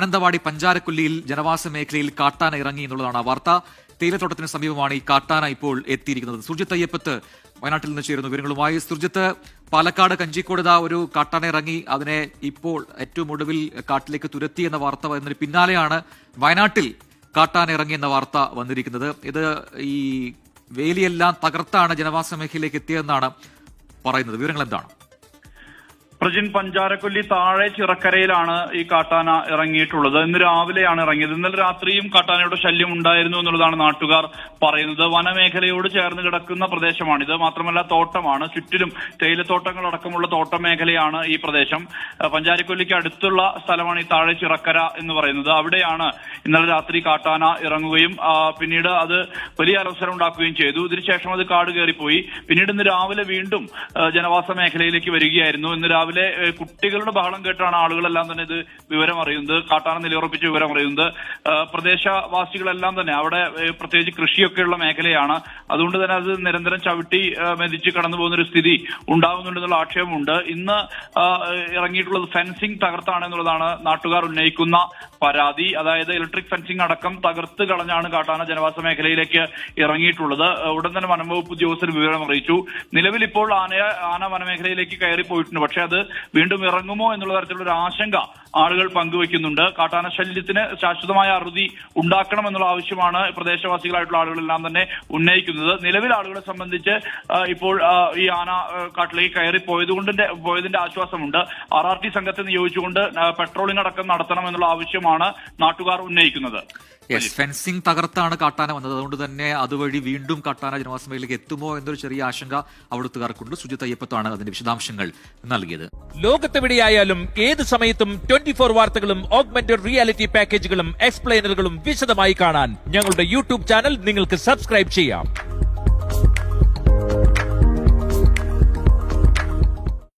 മാനന്തവാടി പഞ്ചാരക്കുല്ലിയിൽ ജനവാസ മേഖലയിൽ കാട്ടാന ഇറങ്ങി എന്നുള്ളതാണ് വാർത്ത. തേയിലത്തോട്ടത്തിന് സമീപമാണ് ഈ കാട്ടാന ഇപ്പോൾ എത്തിയിരിക്കുന്നത്. സുർജിത്ത് അയ്യപ്പത്ത് വയനാട്ടിൽ നിന്ന് ചേരുന്ന വിവരങ്ങളുമായി. സുർജിത്ത് പാലക്കാട് കഞ്ചിക്കോട് ഇതാ ഒരു കാട്ടാന ഇറങ്ങി അതിനെ ഇപ്പോൾ ഏറ്റവും ഒടുവിൽ കാട്ടിലേക്ക് തുരത്തി എന്ന വാർത്ത വരുന്നതിന് പിന്നാലെയാണ് വയനാട്ടിൽ കാട്ടാന ഇറങ്ങി എന്ന വാർത്ത വന്നിരിക്കുന്നത്. ഇത് ഈ വേലിയെല്ലാം തകർത്താണ് ജനവാസ മേഖലയിലേക്ക് എത്തിയതെന്നാണ് പറയുന്നത്. വിവരങ്ങൾ എന്താണ്? പ്രജിൻ പഞ്ചാരക്കൊല്ലി താഴെ ചിറക്കരയിലാണ് ഈ കാട്ടാന ഇറങ്ങിയിട്ടുള്ളത്. ഇന്ന് രാവിലെയാണ് ഇറങ്ങിയത്. ഇന്നലെ രാത്രിയും കാട്ടാനയുടെ ശല്യം ഉണ്ടായിരുന്നു എന്നുള്ളതാണ് നാട്ടുകാർ പറയുന്നത്. വനമേഖലയോട് ചേർന്ന് കിടക്കുന്ന പ്രദേശമാണിത്. മാത്രമല്ല തോട്ടമാണ്. ചുറ്റിലും തേയിലത്തോട്ടങ്ങൾ അടക്കമുള്ള മേഖലയാണ് ഈ പ്രദേശം. പഞ്ചാരക്കൊല്ലിക്ക് അടുത്തുള്ള സ്ഥലമാണ് ഈ താഴെ ചിറക്കര എന്ന് പറയുന്നത്. അവിടെയാണ് ഇന്നലെ രാത്രി കാട്ടാന ഇറങ്ങുകയും പിന്നീട് അത് വലിയ അലസരം ഉണ്ടാക്കുകയും ചെയ്തു. ഇതിനുശേഷം അത് കാട് കയറിപ്പോയി. പിന്നീട് ഇന്ന് രാവിലെ വീണ്ടും ജനവാസ മേഖലയിലേക്ക് വരികയായിരുന്നു. ഇന്ന് രാവിലെ ഏ, കുട്ടികളുടെ ബഹളം കേട്ടാണ് ആളുകളെല്ലാം തന്നെ ഇത് വിവരം അറിയുന്നത്. കാട്ടാന നിലയുറപ്പിച്ച് വിവരം അറിയുന്നത്. പ്രദേശവാസികളെല്ലാം തന്നെ അവിടെ പ്രത്യേകിച്ച് കൃഷിയൊക്കെയുള്ള മേഖലയാണ് അതുകൊണ്ട് തന്നെ അത് നിരന്തരം ചവിട്ടി മെതിച്ച് കടന്നു പോകുന്ന ഒരു സ്ഥിതി ഉണ്ടാവുന്നുണ്ടെന്നുള്ള ആക്ഷേപമുണ്ട്. ഇന്ന് ഇറങ്ങിയിട്ടുള്ളത് ഫെൻസിംഗ് തകർത്താണ് എന്നുള്ളതാണ് നാട്ടുകാർ ഉന്നയിക്കുന്ന പരാതി. അതായത് ഇലക്ട്രിക് ഫെൻസിംഗ് അടക്കം തകർത്ത് കളഞ്ഞാണ് കാട്ടാന ജനവാസ മേഖലയിലേക്ക് ഇറങ്ങിയിട്ടുള്ളത്. ഉടൻ തന്നെ വനംവകുപ്പ് ഉദ്യോഗസ്ഥർ വിവരം അറിയിച്ചു. നിലവിൽ ഇപ്പോൾ ആന ആന വനമേഖലയിലേക്ക് കയറി പോയിട്ടുണ്ട്. പക്ഷേ അത് വീണ്ടും ഇറങ്ങുമോ എന്നുള്ള തരത്തിലുള്ള ഒരു ആശങ്ക ആളുകൾ പങ്കുവെക്കുന്നുണ്ട് കാട്ടാന ശല്യത്തിന് ശാശ്വതമായ അറുതി ഉണ്ടാക്കണം എന്നുള്ള ആവശ്യമാണ് പ്രദേശവാസികളായിട്ടുള്ള ആളുകളെല്ലാം തന്നെ ഉന്നയിക്കുന്നത്. നിലവിൽ ആളുകളെ സംബന്ധിച്ച് ഇപ്പോൾ ഈ ആന കാട്ടിലേക്ക് കയറി പോയതുകൊണ്ട് പോയതിന്റെ ആശ്വാസമുണ്ട്. ആർ ആർ ടി സംഘത്തെ നിയോഗിച്ചുകൊണ്ട് പെട്രോളിംഗ് അടക്കം നടത്തണം എന്നുള്ള ആവശ്യമാണ് നാട്ടുകാർ ഉന്നയിക്കുന്നത്. യെസ് ഫെൻസിംഗ് തകർത്താണ് കാട്ടാന വന്നത്. അതുകൊണ്ട് തന്നെ അതുവഴി വീണ്ടും കാട്ടാന ജനവാസ മേഖലയിലേക്ക് എത്തുമോ എന്നൊരു ചെറിയ ആശങ്ക അവിടുത്തുകാർക്കുണ്ട്. സുജിത് അയ്യപ്പത്താണ് അതിന്റെ വിശദാംശങ്ങൾ നൽകിയത്. ലോകത്തെവിടെയായാലും ഏത് സമയത്തും ട്വന്റി ഫോർ വാർത്തകളും ഓഗ്മെന്റഡ് റിയാലിറ്റി പാക്കേജുകളും എക്സ്പ്ലെയിനറുകളും വിശദമായി കാണാൻ ഞങ്ങളുടെ യൂട്യൂബ് ചാനൽ നിങ്ങൾക്ക് സബ്സ്ക്രൈബ് ചെയ്യാം.